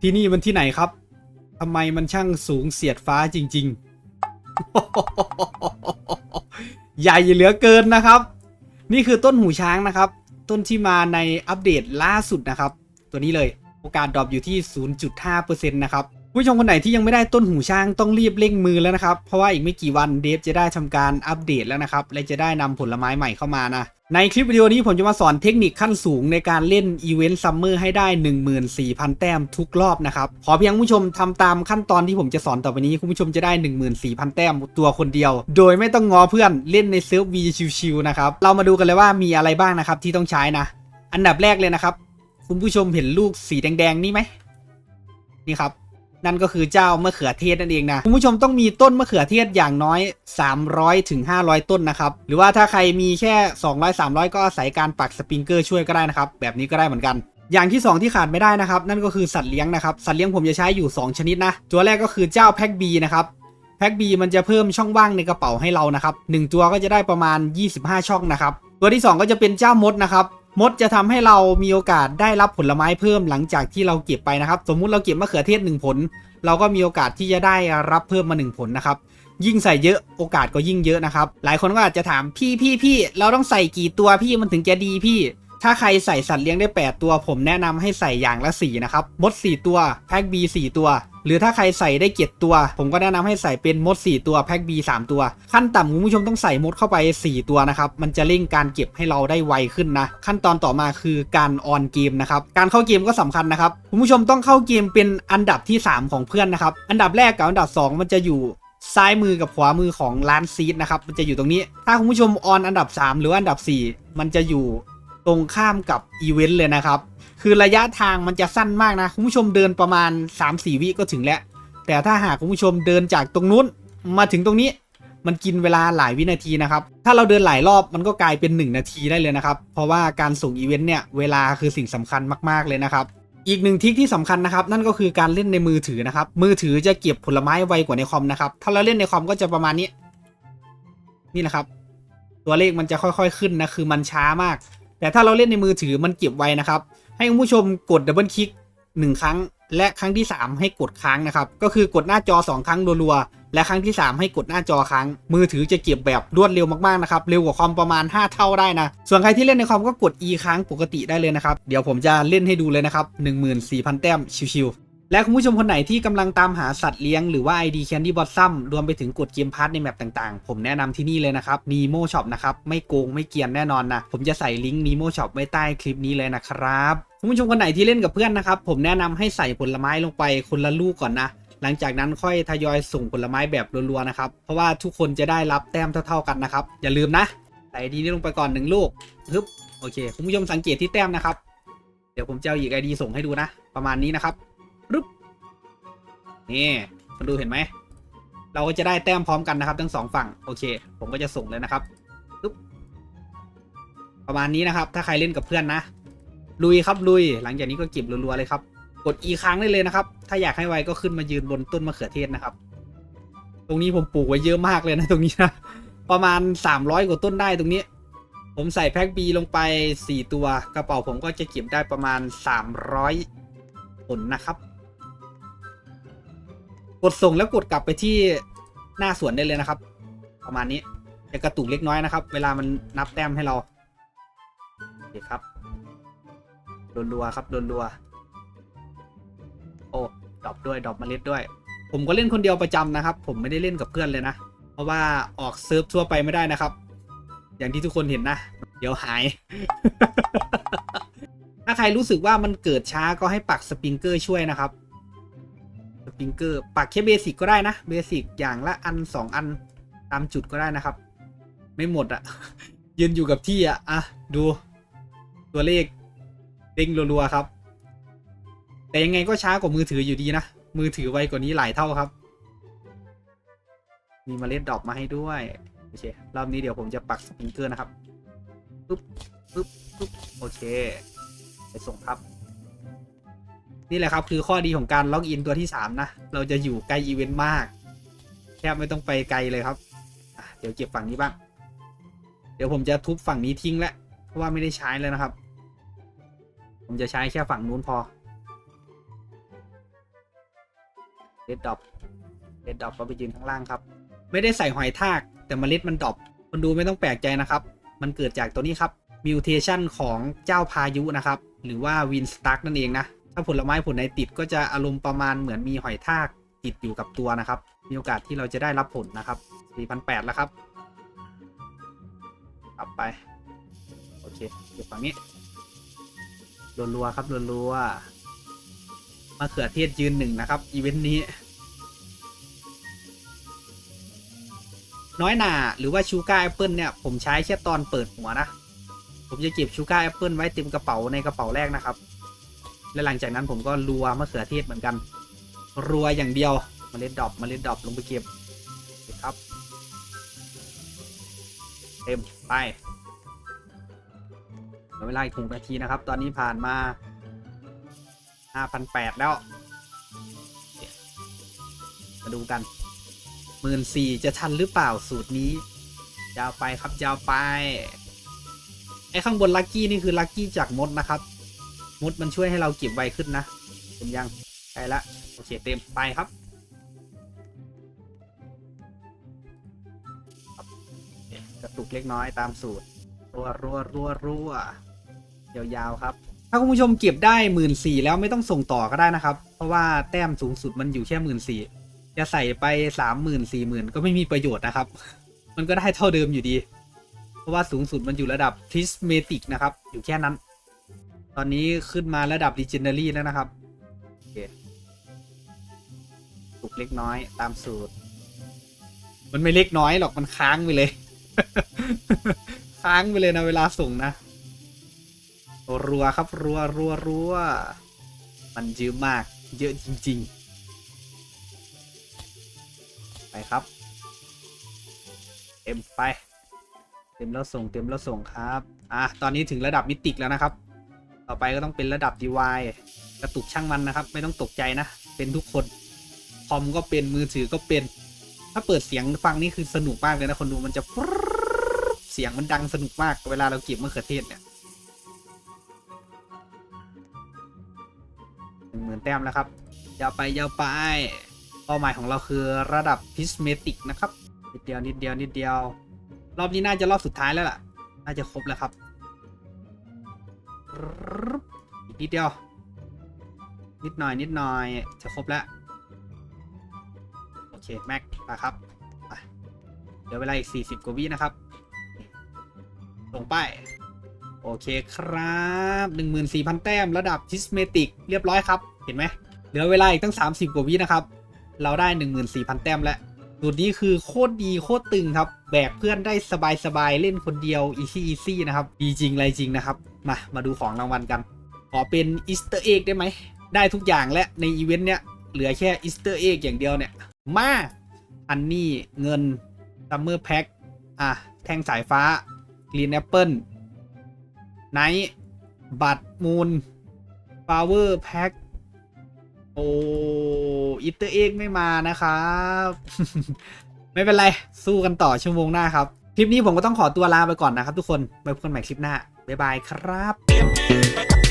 ที่นี่มันที่ไหนครับทำไมมันช่างสูงเสียดฟ้าจริง ๆ ใหญ่เหลือเกินนะครับ นี่คือต้นหูช้างนะครับ ต้นที่มาในอัปเดตล่าสุดนะครับ ตัวนี้เลย โอกาสดรอปอยู่ที่ 0.5%นะครับ ผู้ชมคนไหนที่ยังไม่ได้ต้นหูช้างต้องรีบเร่งมือแล้วนะครับ เพราะว่าอีกไม่กี่วันเดฟจะได้ทำการอัปเดตแล้วนะครับ และจะได้นำผลไม้ใหม่เข้ามานะ ในคลิปวิดีโอนี้ผมจะมาสอนเทคนิคขั้นสูงในการเล่นอีเวนต์ซัมเมอร์ให้ได้ 14,000 แต้มทุกรอบนะครับ ขอเพียงผู้ชมทำตามขั้นตอนที่ผมจะสอนต่อไปนี้ คุณผู้ชมจะได้ 14,000 แต้มตัวคนเดียว โดยไม่ต้องงอเพื่อนเล่นในเซิร์ฟวีชิวๆนะครับ เรามาดูกันเลยว่ามีอะไรบ้างนะครับที่ต้องใช้นะ อันดับแรกเลยนะครับ คุณผู้ชมเห็นลูกสีแดงๆนี่ไหมนี่ครับ นั่นก็คือเจ้ามะเขือเทศนั่นเองนะคุณผู้ชมต้องมีต้นมะเขือเทศอย่างน้อย 300ถึง500 ต้นนะครับ หรือว่าถ้าใครมีแค่ 200 300 ก็อาศัยการปักสปริงเกอร์ช่วยก็ได้นะครับ แบบนี้ก็ได้เหมือนกัน อย่างที่ 2 ที่ขาดไม่ได้นะครับ นั่นก็คือสัตว์เลี้ยงนะครับ สัตว์เลี้ยงผมจะใช้อยู่ 2 ชนิดนะ ตัวแรกก็คือเจ้าแพ็กบีนะครับแพ็กบีมันจะเพิ่มช่องว่างในกระเป๋าให้เรานะครับหนึ่งตัวก็จะได้ประมาณ 25 ช่องนะครับตัวที่ 2 ก็จะเป็นเจ้ามดนะครับ มดจะทำให้เรามีโอกาสได้รับผลไม้เพิ่มหลังจากที่เราเก็บไปนะครับ สมมุติเราเก็บมะเขือเทศ 1 ผล เราก็มีโอกาสที่จะได้รับเพิ่มมา 1 ผลนะครับ ยิ่งใส่เยอะโอกาสก็ยิ่งเยอะนะครับ หลายคนก็อาจจะถามพี่พี่พี่เราต้องใส่กี่ตัวพี่มันถึงจะดีพี่ ถ้าใครใส่สัตว์เลี้ยงได้ 8 ตัว ผมแนะนำให้ใส่อย่างละ4นะครับมด 4 ตัวแพ็ก B 4 ตัว หรือถ้าใครใส่ได้เจ็ดตัว ผมก็แนะนำให้ใส่เป็นมด 4 ตัวแพ็ก B 3 ตัว ขั้นต่ำคุณผู้ชมต้องใส่มดเข้าไป 4 ตัวนะครับ มันจะเร่งการเก็บให้เราได้ไวขึ้นนะ ขั้นตอนต่อมาคือการออนเกมนะครับ การเข้าเกมก็สำคัญนะครับคุณผู้ชมต้องเข้าเกมเป็นอันดับที่ 3 ของเพื่อนนะครับ อันดับแรกกับอันดับ 2 มันจะอยู่ซ้ายมือกับขวามือของร้านซีดนะครับ มันจะอยู่ตรงนี้ ถ้าคุณผู้ชมออนอันดับ 3 หรืออันดับ 4 มันจะอยู่ ตรงข้ามกับอีเวนต์เลยนะครับ คือระยะทางมันจะสั้นมากนะ คุณผู้ชมเดินประมาณ 3-4 วิก็ถึงแล้ว แต่ถ้าหากคุณผู้ชมเดินจากตรงนู้นมาถึงตรงนี้มันกินเวลาหลายวินาทีนะครับ ถ้าเราเดินหลายรอบมันก็กลายเป็น 1 นาทีได้เลยนะครับ เพราะว่าการส่งอีเวนต์เนี่ยเวลาคือสิ่งสำคัญมากๆเลยนะครับ อีกหนึ่งทิคที่สำคัญนะครับ นั่นก็คือการเล่นในมือถือนะครับ มือถือจะเก็บผลไม้ไวกว่าในคอมนะครับ ถ้าเราเล่นในคอมก็จะประมาณนี้ นี่แหละครับ ตัวเลขมันจะค่อยๆขึ้นนะ คือมันช้ามาก แต่ถ้าเราเล่นในมือถือมันเก็บไว้นะครับ ให้คุณผู้ชมกดดับเบิลคลิกหนึ่งครั้ง และครั้งที่ 3 ให้กดค้างนะครับ ก็คือกดหน้าจอ 2 ครั้งรัวๆ และครั้งที่ 3 ให้กดหน้าจอค้าง มือถือจะเก็บแบบรวดเร็วมากๆนะครับ เร็วกว่าคอมประมาณ 5 เท่าได้นะ ส่วนใครที่เล่นในคอมก็กด e ค้างปกติได้เลยนะครับ เดี๋ยวผมจะเล่นให้ดูเลยนะครับ 14,000 แต้มชิวๆ และคุณผู้ชมคนไหนที่กำลังตามหาสัตว์เลี้ยงหรือว่า ID Candy Blossom รวมไปถึงกดเกมพาร์ทในแมปต่างๆ ผมแนะนำที่นี่เลยนะครับ Nemo Shop นะครับ ไม่โกงไม่เกียนแน่นอนนะ ผมจะใส่ลิงก์ Nemo Shop ไว้ใต้คลิปนี้เลยนะครับคุณผู้ชมคนไหนที่เล่นกับเพื่อนนะครับ ผมแนะนำให้ใส่ผลไม้ลงไปคนละลูกก่อนนะหลังจากนั้นค่อยทยอยส่งผลไม้แบบรัวๆนะครับ เพราะว่าทุกคนจะได้รับแต้มเท่าๆกันนะครับ อย่าลืมนะ ใส่ดีนี้ลงไปก่อนหนึ่งลูกฮึบโอเค คุณผู้ชมสังเกตที่แต้มนะครับ เดี๋ยวผมจะเอาอีกไอดีส่งให้ดูนะ ประมาณนี้นะครับ นี่มาดูเห็นไหม เราก็จะได้แต้มพร้อมกันนะครับ ทั้งสองฝั่ง โอเค ผมก็จะส่งเลยนะครับปึ๊บประมาณนี้นะครับ ถ้าใครเล่นกับเพื่อนนะ ลุยครับลุย หลังจากนี้ก็เก็บรัวๆเลยครับ กดอีค้างได้เลยนะครับ ถ้าอยากให้ไวก็ขึ้นมายืนบนต้นมะเขือเทศนะครับ ตรงนี้ผมปลูกไว้เยอะมากเลยนะ ตรงนี้นะ ประมาณ 300 กว่าต้นได้ตรงนี้ ผมใส่แพ็กบีลงไป 4 ตัว กระเป๋าผมก็จะเก็บได้ประมาณ 300ผลนะครับ กดส่งแล้วกดกลับไปที่หน้าสวนได้เลยนะครับ ประมาณนี้จะกระตุกเล็กน้อยนะครับ เวลามันนับแต้มให้เราโอเคครับโดนรัวครับโดนรัวโอ้ดรอปด้วยดรอปเมล็ดด้วย ผมก็เล่นคนเดียวประจำนะครับ ผมไม่ได้เล่นกับเพื่อนเลยนะ เพราะว่าออกเซิร์ฟทั่วไปไม่ได้นะครับ อย่างที่ทุกคนเห็นนะ เดี๋ยวหาย ถ้าใครรู้สึกว่ามันเกิดช้าก็ให้ปักสปริงเกอร์ช่วยนะครับ ปิงเกอร์ปักแค่เบสิกก็ได้นะเบสิกอย่างละอันสองอันตามจุดก็ได้นะครับ ไม่หมดอะยืนอยู่กับที่อะอะดูตัวเลขเด้งรัวๆครับ แต่ยังไงก็ช้ากว่ามือถืออยู่ดีนะ มือถือไวกว่านี้หลายเท่าครับ มีเมล็ดดอกมาให้ด้วยโอเครอบนี้เดี๋ยวผมจะปักสปริงเกอร์นะครับปึ๊บปึ๊บปึ๊บโอเค ไปส่งครับ นี่แหละครับคือข้อดีของการล็อกอินตัวที่ 3 นะ เราจะอยู่ใกล้อีเวนต์มาก แทบไม่ต้องไปไกลเลยครับ เดี๋ยวเก็บฝั่งนี้บ้าง เดี๋ยวผมจะทุบฝั่งนี้ทิ้งแล้วเพราะว่าไม่ได้ใช้เลยนะครับ ผมจะใช้แค่ฝั่งนู้นพอเลดดอปเลดดอปก็ไปยืนข้างล่างครับ ไม่ได้ใส่หอยทาก แต่เมล็ดมันดอปคนดูไม่ต้องแปลกใจนะครับ มันเกิดจากตัวนี้ครับมิวเทชันของเจ้าพายุนะครับ หรือว่าวินสตักนั่นเองนะ ถ้าผลไม้ผลไหนติดก็จะอารมณ์ประมาณเหมือนมีหอยทากติดอยู่กับตัวนะครับ มีโอกาสที่เราจะได้รับผลนะครับ4,800แล้วครับกลับไป โอเคเก็บฝั่งนี้รัวๆครับรัวๆมะเขือเทศยืนหนึ่งนะครับ อีเวนต์นี้ น้อยหนาหรือว่าชูการ์แอปเปิลเนี่ย ผมใช้แค่ตอนเปิดหัวนะ ผมจะเก็บชูการ์แอปเปิลไว้เต็มกระเป๋าในกระเป๋าแรกนะครับ และหลังจากนั้นผมก็รัวมะเขือเทศเหมือนกัน รัวอย่างเดียวมเมล็ดดรอปเมล็ดดอปลงไปเก็บครับ เต็มไปเวลาอีกหกนาทีนะครับ ตอนนี้ผ่านมา5,800แล้ว มาดูกันหมื่นสี่จะทันหรือเปล่าสูตรนี้ยาวไปครับยาวไป ไอ้ข้างบนลัคกี้นี่คือลัคกี้จากมดนะครับ มุดมันช่วยให้เราเก็บไวขึ้นนะเต็มยังใช่ละโอเคเต็มไปครับกระตุกเล็กน้อยตามสูตร รัวรัวรัวรัวยาวๆครับ ถ้าคุณผู้ชมเก็บได้หมื่นสี่แล้วไม่ต้องส่งต่อก็ได้นะครับ เพราะว่าแต้มสูงสุดมันอยู่แค่หมื่นสี่จะใส่ไปสามหมื่นสี่หมื่นก็ไม่มีประโยชน์นะครับ มันก็ได้เท่าเดิมอยู่ดี เพราะว่าสูงสุดมันอยู่ระดับ prismatic นะครับ อยู่แค่นั้น ตอนนี้ขึ้นมาระดับ legendary แล้วนะครับโอเคตุกเล็กน้อยตามสูตร มันไม่เล็กน้อยหรอกมันค้างไปเลย ค้างไปเลยนะเวลาส่งนะ รัวครับ รัวรัวรัวมันเยอะมาก เยอะจริง ๆ ไปครับ เต็มไป เต็มแล้วส่งเต็มแล้วส่งครับ อะ ตอนนี้ถึงระดับมิติกแล้วนะครับ ต่อไปก็ต้องเป็นระดับ DY กระตุกช่างมันนะครับ ไม่ต้องตกใจนะ เป็นทุกคนคอมก็เป็นมือถือก็เป็น ถ้าเปิดเสียงฟังนี่คือสนุกมากเลยนะคนดูมันจะเสียงมันดังสนุกมากเวลาเราเก็บมะเขือเทศเนี่ยหนึ่งหมื่นแต้มแล้วครับยาวไปยาวไปเป้าหมายของเราคือระดับพิสเมติกนะครับนิดเดียวนิดเดียวนิดเดียว รอบนี้น่าจะรอบสุดท้ายแล้วล่ะ น่าจะครบแล้วครับ อีกนิดเดียว นิดหน่อยนิดหน่อยจะครบแล้ว โอเค แม็กมาครับเดี๋ยวเวลาอีก 40 กว่าวินะครับ ลงไป โอเคครับ 14,000 แต้มระดับทิสเมติก เรียบร้อยครับ เห็นไหมเหลือเวลาอีกตั้ง 30 กว่าวินะครับ เราได้ 14,000 แต้มแล้วสูตรนี้คือโคตรดีโคตรตึงครับ แบกเพื่อนได้สบายๆ เล่นคนเดียวอีซี่อีซี่นะครับ ดีจริงไรจริงนะครับ มา มาดูของรางวัลกัน ขอเป็นอีสเตอร์เอ็กได้ไหม ได้ทุกอย่างและในอีเวนต์เนี้ยเหลือแค่อีสเตอร์เอ็กอย่างเดียวเนี่ย มาอันนี้เงินซัมเมอร์แพ็คอะ แท่งสายฟ้ากรีนแอปเปิลไนท์บัตรมูลพาวเวอร์แพ็คโอ้อิเตอร์เอ็กไม่มานะครับ ไม่เป็นไร สู้กันต่อชั่วโมงหน้าครับ ลิปนี้ผมก็ต้องขอตัวลาไปก่อนนะครับทุกคนไว้พบกันใหม่คลิปหน้าบ๊ายบายครับ